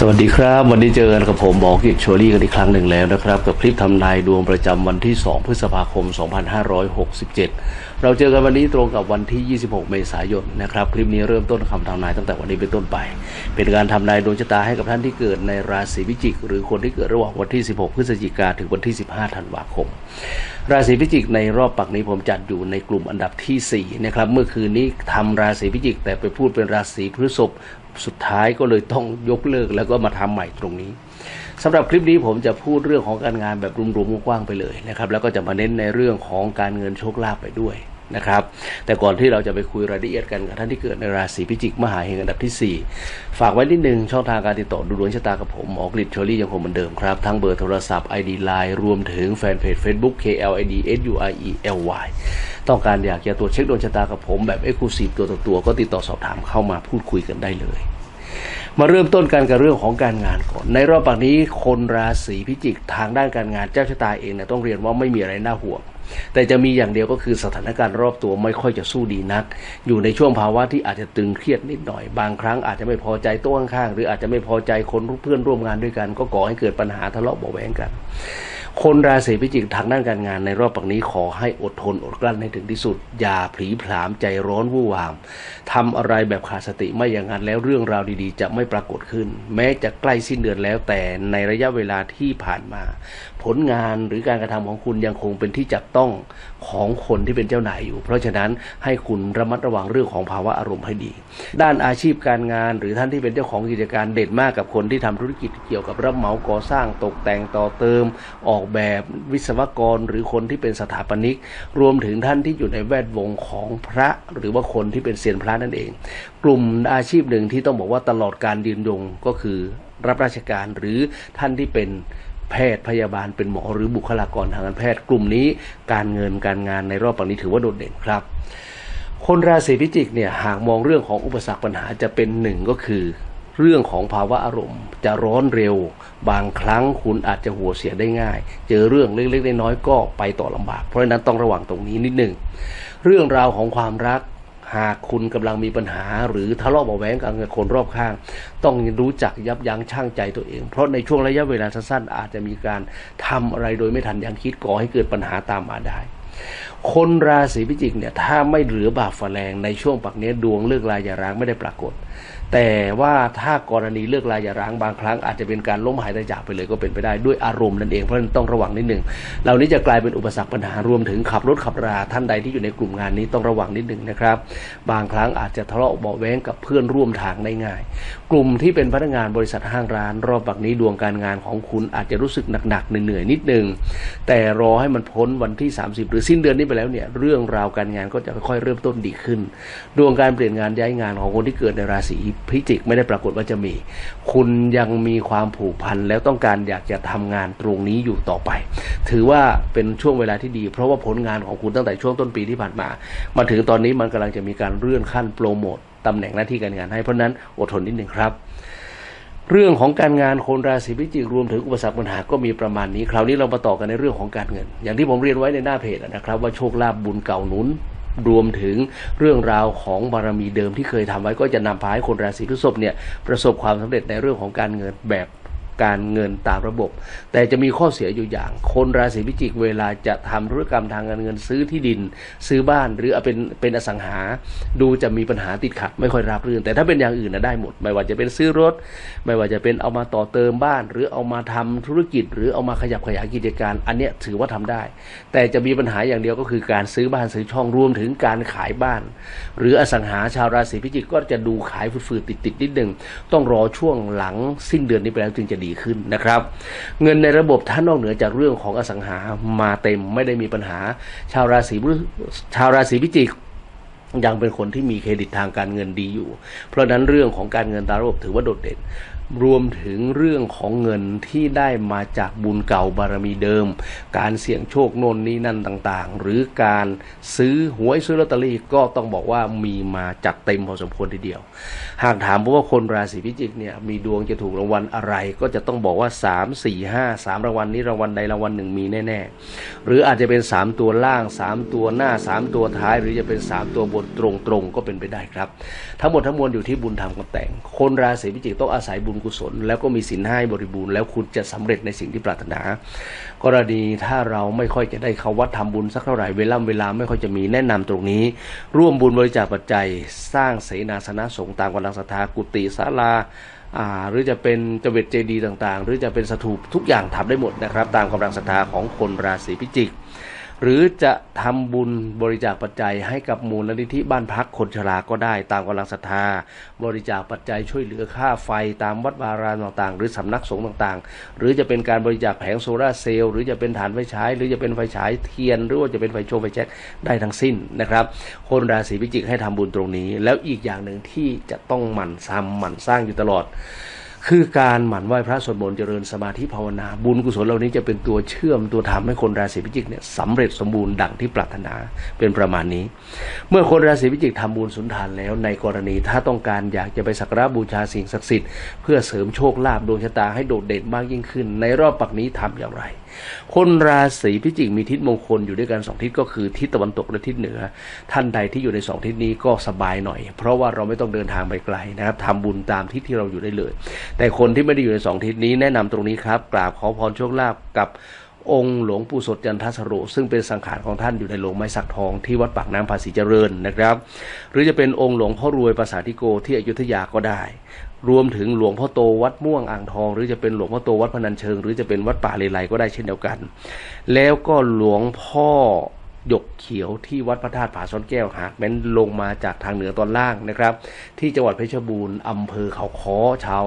สวัสดีครับ วันนี้เจอกันกับผมหมอกิจโชลี่กันอีกครั้งหนึ่งแล้วนะครับ กับคลิปทำนายดวงประจำวันที่ 2 พฤษภาคม 2567 เราเจอกันวันนี้ตรงกับวันที่ 26 เมษายนนะครับ คลิปนี้เริ่มต้นคำทำนายตั้งแต่วันนี้เป็นต้นไป เป็นการทำนายดวงชะตาให้กับท่านที่เกิดในราศีพิจิก หรือคนที่เกิดระหว่างวันที่ 16 พฤศจิกาถึงวันที่ 15 ธันวาคม ราศีพิจิกในรอบปักนี้ผมจัดอยู่ในกลุ่มอันดับทีสี่4นะครับเมื่อคืนนี้ทำราศีพิจิก แต่ไปพูดเป็นราศีพฤษภ สุดท้ายก็เลยต้องยกเลิกแล้วก็มาทำใหม่ตรงนี้สำหรับคลิปนี้ผมจะพูดเรื่องของการงานแบบรวมๆกว้างๆไปเลยนะครับ แล้วก็จะมาเน้นในเรื่องของการเงินโชคลาภไปด้วย นะครับ แต่ก่อนที่เราจะไปคุยรายละเอียดกันกับท่านที่เกิดในราศีพิจิกมหาเฮงอันดับที่ 4 ฝากไว้นิดนึงช่องทางการติดต่อดูดวงชะตากับผมหมอกฤษโชอรี่ยังคงเหมือนเดิมครับ ทั้งเบอร์โทรศัพท์ ID Line รวมถึงแฟนเพจ Facebook KLID SURELY ต้องการอยากจะตรวจเช็คดวงชะตากับผมแบบเอ็กซ์คลูซีฟตัวต่อตัวก็ติดต่อสอบถามเข้ามาพูดคุยกันได้เลย มาเริ่มต้นกันกับเรื่องของการงานก่อน ในรอบปักนี้คนราศีพิจิกทางด้านการงานเจ้าชะตาเองเนี่ยต้องเรียนว่าไม่มีอะไรน่าห่วง แต่จะมีอย่างเดียวก็คือสถานการณ์รอบตัวไม่ค่อยจะสู้ดีนัก อยู่ในช่วงภาวะที่อาจจะตึงเครียดนิดหน่อย บางครั้งอาจจะไม่พอใจตัวข้างๆหรืออาจจะไม่พอใจคนเพื่อนร่วมงานด้วยกัน ก็ก่อให้เกิดปัญหาทะเลาะเบาะแวงกัน คนราศีพิจิกทางด้านการงานในรอบปักนี้ขอให้อดทนอดกลั้นให้ถึงที่สุด อย่าผีผลามใจร้อนวู่วามทำอะไรแบบขาดสติไม่อย่างนั้นแล้วเรื่องราวดีๆ จะไม่ปรากฏขึ้น แม้จะใกล้สิ้นเดือนแล้วแต่ในระยะเวลาที่ผ่านมาผลงานหรือการกระทำของคุณยังคงเป็นที่จับต้องของคนที่เป็นเจ้านายอยู่ เพราะฉะนั้นให้คุณระมัดระวังเรื่องของภาวะอารมณ์ให้ดี ด้านอาชีพการงานหรือท่านที่เป็นเจ้าของกิจการเด่นมากกับคนที่ทำธุรกิจเกี่ยวกับรับเหมาก่อสร้างตกแต่งต่อเติม ออกแบบวิศวกร หรือคนที่เป็นสถาปนิก รวมถึงท่านที่อยู่ในแวดวงของพระ หรือว่าคนที่เป็นเซียนพระนั่นเอง กลุ่มอาชีพหนึ่งที่ต้องบอกว่าตลอดการยืนยงก็คือรับราชการหรือท่านที่เป็น แพทย์พยาบาลเป็นหมอหรือบุคลากรทางการแพทย์ กลุ่มนี้การเงินการงานในรอบปังนี้ถือว่าโดดเด่นครับ คนราศีพิจิกเนี่ยหากมองเรื่องของอุปสรรคปัญหาจะเป็นหนึ่งก็คือ เรื่องของภาวะอารมณ์ จะร้อนเร็ว บางครั้งคุณอาจจะหัวเสียได้ง่าย เจอเรื่องเล็กๆน้อยๆก็ไปต่อลำบาก เพราะฉะนั้นต้องระวังตรงนี้นิดหนึ่งเรื่องราวของความรัก หากคุณกำลังมีปัญหา หรือทะเลาะเบาะแว้งกับคนรอบข้าง ต้องรู้จักยับยั้งชั่งใจตัวเอง เพราะในช่วงระยะเวลาสั้นๆอาจจะมีการทำอะไรโดยไม่ทันยังคิดก่อให้เกิดปัญหาตามมาได้ คนราศีพิจิกเนี่ยถ้าไม่เหลือบาปฝาแรงในช่วงปักเนี้ยดวงเลิกลายอย่าร้างไม่ได้ปรากฏ แต่ว่าถ้ากรณีเลิกลายอย่าร้างบางครั้งอาจจะเป็นการล้มหายตายจากไปเลยก็เป็นไปได้ด้วยอารมณ์นั่นเองเพราะฉะนั้นต้องระวังนิดหนึ่งเหล่านี้จะกลายเป็นอุปสรรคปัญหารวมถึงขับรถขับราท่านใดที่อยู่ในกลุ่มงานนี้ต้องระวังนิดหนึ่งนะครับ บางครั้งอาจจะทะเลาะเบาแว้งกับเพื่อนร่วมทางได้ง่าย กลุ่มที่เป็นพนักงานบริษัทห้างร้าน รอบปักนี้ดวงการงานของคุณอาจจะรู้สึกหนักๆเหนื่อยๆนิดหนึ่งแต่รอให้มันพ้นวันที่ 30 หรือสิ้นเดือนนี้ไปแล้วเนี่ยเรื่องราวการงานก็จะค่อยๆเริ่มต้นดีขึ้น ดวงการเปลี่ยนงานย้ายงานของคนที่เกิดในราศีพิจิกไม่ได้ปรากฏว่าจะมี คุณยังมีความผูกพันแล้วต้องการอยากจะทำงานตรงนี้อยู่ต่อไป ถือว่าเป็นช่วงเวลาที่ดี เพราะว่าผลงานของคุณตั้งแต่ช่วงต้นปีที่ผ่านมา มาถึงตอนนี้มันกำลังจะมีการเลื่อนขั้นโปรโมตตำแหน่งหน้าที่การงานให้เพราะฉะนั้นอดทนนิดหนึ่งครับเรื่องของการงานคนราศีพิจิกรวมถึงอุปสรรคปัญหาก็มีประมาณนี้ คราวนี้เรามาต่อกันในเรื่องของการเงิน อย่างที่ผมเรียนไว้ในหน้าเพจนะครับ ว่าโชคลาภบุญเก่าหนุน รวมถึงเรื่องราวของบารมีเดิมที่เคยทำไว้ก็จะนำพาให้คนราศีพฤษภเนี่ยประสบความสำเร็จในเรื่องของการเงินแบบ การเงินตามระบบ แต่จะมีข้อเสียอยู่อย่าง คนราศีพิจิกเวลาจะทำธุรกรรมทางการเงินซื้อที่ดิน ซื้อบ้านหรือเอาเป็นเป็นอสังหา ดูจะมีปัญหาติดขัดไม่ค่อยราบรื่น แต่ถ้าเป็นอย่างอื่นนะได้หมด ไม่ว่าจะเป็นซื้อรถ ไม่ว่าจะเป็นเอามาต่อเติมบ้าน หรือเอามาทำธุรกิจ หรือเอามาขยับขยายกิจการ อันเนี้ยถือว่าทำได้ แต่จะมีปัญหาอย่างเดียวก็คือการซื้อบ้านซื้อช่องรวมถึงการขายบ้าน หรืออสังหาชาวราศีพิจิกก็จะดูขายฝืดๆติดๆนิดหนึ่งต้องรอช่วงหลังสิ้นเดือนนี้ไปแล้วจึงจะดีขึ้นนะครับ เงินในระบบท่านนอกเหนือจากเรื่องของอสังหามาเต็มไม่ได้มีปัญหา ชาวราศีพฤชาวราศีพิจิกยังเป็นคนที่มีเครดิตทางการเงินดีอยู่ เพราะฉะนั้นเรื่องของการเงินตามระบบถือว่าโดดเด่น รวมถึงเรื่องของเงินที่ได้มาจากบุญเก่าบารมีเดิม การเสี่ยงโชคโน่นนี่นั่นต่างๆ หรือการซื้อหวยซื้อลอตเตอรี่ก็ต้องบอกว่ามีมาจัดเต็มพอสมควรทีเดียว หากถามว่าคนราศีพิจิกเนี่ยมีดวงจะถูกรางวัลอะไร ก็จะต้องบอกว่า 3 4 5 3 รางวัลนี้รางวัลใดรางวัลหนึ่งมีแน่ๆ หรืออาจจะเป็น 3 ตัวล่าง 3 ตัวหน้า 3 ตัวท้าย หรือจะเป็น 3 ตัวบนตรงๆก็เป็นไปได้ครับ ทั้งหมดทั้งมวลอยู่ที่บุญธรรมกับแต่ง คนราศีพิจิกต้องอาศัยบุญกุศล แล้วก็มีศีลห้าให้บริบูรณ์แล้วคุณจะสำเร็จในสิ่งที่ปรารถนา กรณีถ้าเราไม่ค่อยจะได้เข้าวัดทำบุญสักเท่าไหร่เวลาเวลาไม่ค่อยจะมีแนะนำตรงนี้ ร่วมบุญบริจาคปัจจัย สร้างเสนาสนะสงฆ์ตามกำลังศรัทธากุฏิศาลาหรือจะเป็นจเวตเจดีย์ต่างๆ หรือจะเป็นสถูปทุกอย่างทำได้หมดนะครับ ตามกำลังศรัทธาของคนราศีพิจิก หรือจะทำบุญบริจาคปัจจัยให้กับมูลนิธิบ้านพักคนชราก็ได้ตามกำลังศรัทธา บริจาคปัจจัยช่วยเหลือค่าไฟตามวัดวารามต่างๆ หรือสำนักสงฆ์ต่างๆ หรือจะเป็นการบริจาคแผงโซลาเซลล์หรือจะเป็นฐานไฟฉายหรือจะเป็นไฟฉายเทียน หรือว่าจะเป็นไฟโชว์ไฟแช็กได้ทั้งสิ้นนะครับ คนราศีพิจิกให้ทำบุญตรงนี้ แล้วอีกอย่างหนึ่งที่จะต้องหมั่นซ้ำหมั่นสร้างอยู่ตลอด คือการหมั่นไหว้พระสวดมนต์เจริญสมาธิภาวนา บุญกุศลเหล่านี้จะเป็นตัวเชื่อมตัวทำให้คนราศีพิจิกเนี่ยสำเร็จสมบูรณ์ดังที่ปรารถนาเป็นประมาณนี้ เมื่อคนราศีพิจิกทำบุญสุนทานแล้ว ในกรณีถ้าต้องการอยากจะไปสักการะบูชาสิ่งศักดิ์สิทธิ์เพื่อเสริมโชคลาภดวงชะตาให้โดดเด่นมากยิ่งขึ้น ในรอบปักนี้ทำอย่างไร คนราศีพิจิกมีทิศมงคลอยู่ด้วยกันสองทิศก็คือทิศตะวันตกและทิศเหนือ ท่านใดที่อยู่ในสองทิศนี้ก็สบายหน่อย เพราะว่าเราไม่ต้องเดินทางไปไกลนะครับทำบุญตามทิศที่เราอยู่ได้เลย แต่คนที่ไม่ได้อยู่ในสองทิศนี้แนะนำตรงนี้ครับกราบขอพรโชคลาภกับองค์หลวงปู่สดจันทสโรซึ่งเป็นสังขารของท่านอยู่ในโลงไม้สักทองที่วัดปากน้ำภาษีเจริญนะครับ หรือจะเป็นองค์หลวงพ่อรวยภาษาธิโกที่อยุธยาก็ได้ รวมถึงหลวงพ่อโตวัดม่วงอ่างทอง หรือจะเป็นหลวงพ่อโตวัดพนัญเชิง หรือจะเป็นวัดป่าเลไลก็ได้เช่นเดียวกัน แล้วก็หลวงพ่อ หยกเขียวที่วัดพระธาตุผาซ้อนแก้วหากแม้นลงมาจากทางเหนือตอนล่างนะครับ ที่จังหวัดเพชรบูรณ์อำเภอเขาค้อชาว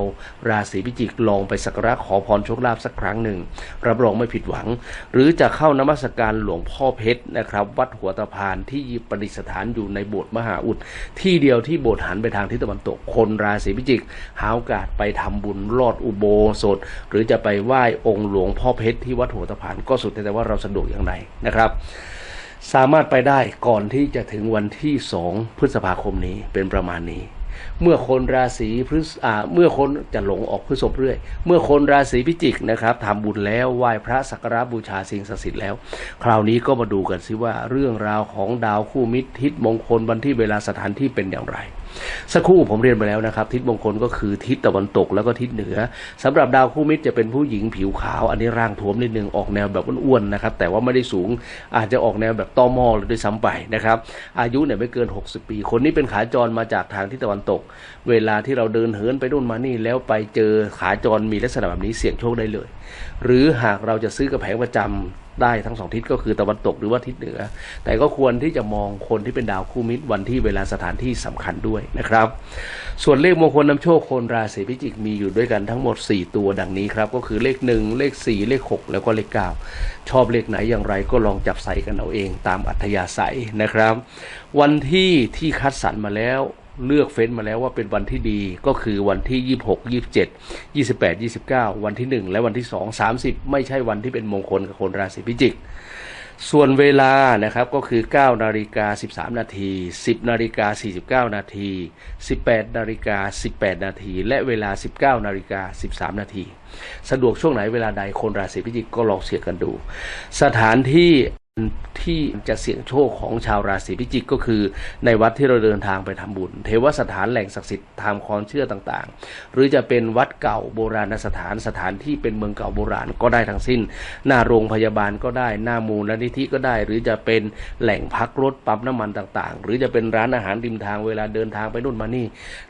ราศีพิจิกลองไปสักการะขอพรโชคลาภสักครั้งหนึ่ง รับรองไม่ผิดหวัง หรือจะเข้านมัสการหลวงพ่อเพชรนะครับ วัดหัวตะพานที่ประดิษฐานอยู่ในโบสถ์มหาอุด ที่เดียวที่โบสถ์หันไปทางทิศตะวันตกคนราศีพิจิก หาโอกาสไปทำบุญลอดอุโบสถ หรือจะไปไหว้องค์หลวงพ่อเพชรที่วัดหัวตะพานก็สุดแต่ว่าเราสะดวกอย่างไรนะครับ สามารถไปได้ก่อนที่จะถึงวันที่สองพฤษภาคมนี้เป็นประมาณนี้ เมื่อคนราศีพฤษอ่าเมื่อคนจะหลงออกพฤษภเรื่อย เมื่อคนราศีพิจิกนะครับทำบุญแล้วไหว้พระสักการะบูชาสิ่งศักดิ์สิทธิ์แล้ว คราวนี้ก็มาดูกันซิว่าเรื่องราวของดาวคู่มิตรทิศมงคลวันที่เวลาสถานที่เป็นอย่างไร สักครู่ผมเรียนไปแล้วนะครับ ทิศมงคลก็คือทิศตะวันตกแล้วก็ทิศเหนือสำหรับดาวคู่มิตรจะเป็นผู้หญิงผิวขาว อันนี้ร่างท้วมนิดนึงออกแนวแบบอ้วนๆนะครับ แต่ว่าไม่ได้สูงอาจจะออกแนวแบบต้อมอเลยด้วยซ้ำไปนะครับ อายุเนี่ยไม่เกิน 60 ปี คนนี้เป็นขาจรมาจากทางทิศตะวันตก เวลาที่เราเดินเหินไปนู่นมานี่แล้วไปเจอขาจรมีลักษณะแบบนี้เสี่ยงโชคได้เลย หรือหากเราจะซื้อกระแผงประจำได้ทั้งสองทิศก็คือตะวันตกหรือว่าทิศเหนือ แต่ก็ควรที่จะมองคนที่เป็นดาวคู่มิตรวันที่เวลาสถานที่สำคัญด้วยนะครับ ส่วนเลขมงคลนำโชคคนราศีพิจิกมีอยู่ด้วยกันทั้งหมด 4 ตัวดังนี้ครับ ก็คือเลข 1 เลข 4 เลข 6 แล้วก็เลข 9 ชอบเลขไหนอย่างไรก็ลองจับใส่กันเอาเองตามอัธยาศัยนะครับ วันที่ที่คัดสรรมาแล้ว เลือกเฟ้นมาแล้วว่าเป็นวันที่ดีก็คือวันที่ 26 27 28 29 วันที่ 1 และวันที่ 2 30 ไม่ใช่วันที่เป็นมงคลกับคนราศีพิจิก ส่วนเวลานะครับก็คือ 9 นาฬิกา 13 นาที 10 นาฬิกา 49 นาที 18 นาฬิกา 18 นาที และเวลา 19 นาฬิกา 13 นาที สะดวกช่วงไหนเวลาใดคนราศีพิจิกก็ลองเสียกันดู สถานที่ ที่จะเสี่ยงโชคของชาวราศีพิจิกก็คือ ในวัดที่เราเดินทางไปทำบุญ เทวสถานแหล่งศักดิ์สิทธิ์ตามความเชื่อต่างๆ หรือจะเป็นวัดเก่าโบราณสถานสถานที่เป็นเมืองเก่าโบราณก็ได้ทั้งสิ้น หน้าโรงพยาบาลก็ได้หน้ามูลนิธิก็ได้ หรือจะเป็นแหล่งพักรถปั๊มน้ำมันต่างๆ หรือจะเป็นร้านอาหารริมทางเวลาเดินทางไปนู่นมานี่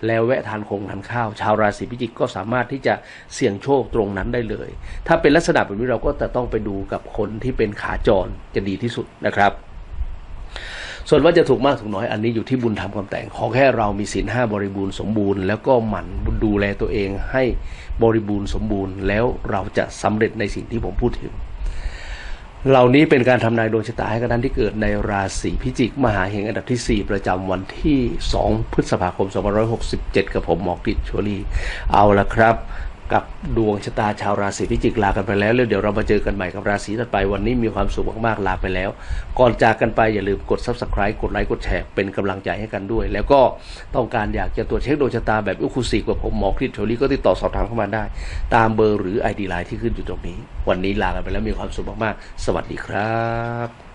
แล้วแวะทานคงทานข้าว ชาวราศีพิจิกก็สามารถที่จะเสี่ยงโชคตรงนั้นได้เลย ถ้าเป็นลักษณะแบบนี้เราก็จะต้องไปดูกับคนที่เป็นขาจรจะดีที่สุดนะครับ ส่วนว่าจะถูกมากถูกน้อยอันนี้อยู่ที่บุญทำความแต่ง ขอแค่เรามีศีลห้าบริบูรณ์สมบูรณ์ แล้วก็หมั่นดูแลตัวเองให้บริบูรณ์สมบูรณ์ แล้วเราจะสำเร็จในสิ่งที่ผมพูดถึงเหล่านี้เป็นการทำนายดวงชะตาให้กับท่านที่เกิดในราศีพิจิก มหาเฮงอันดับที่ 4 ประจำวันที่ 2 พฤษภาคม 2567 กับผมหมอกิจชวรีเอาละครับ กับดวงชะตาชาวราศีพิจิกลากันไปแล้วแล้วเดี๋ยวเรามาเจอกันใหม่กับราศีถัดไปวันนี้มีความสุขมากๆลาไปแล้ว ก่อนจากกันไปอย่าลืมกด subscribe กดไลค์กดแชร์เป็นกำลังใจให้กันด้วย แล้วก็ต้องการอยากจะตรวจเช็คดวงชะตาแบบอุคุสีกับผมหมอคริสโชลีก็ติดต่อสอบถามเข้ามาได้ ตามเบอร์หรือ ID ไลน์ที่ขึ้นอยู่ตรงนี้ วันนี้ลากันไปแล้วมีความสุขมากๆ สวัสดีครับ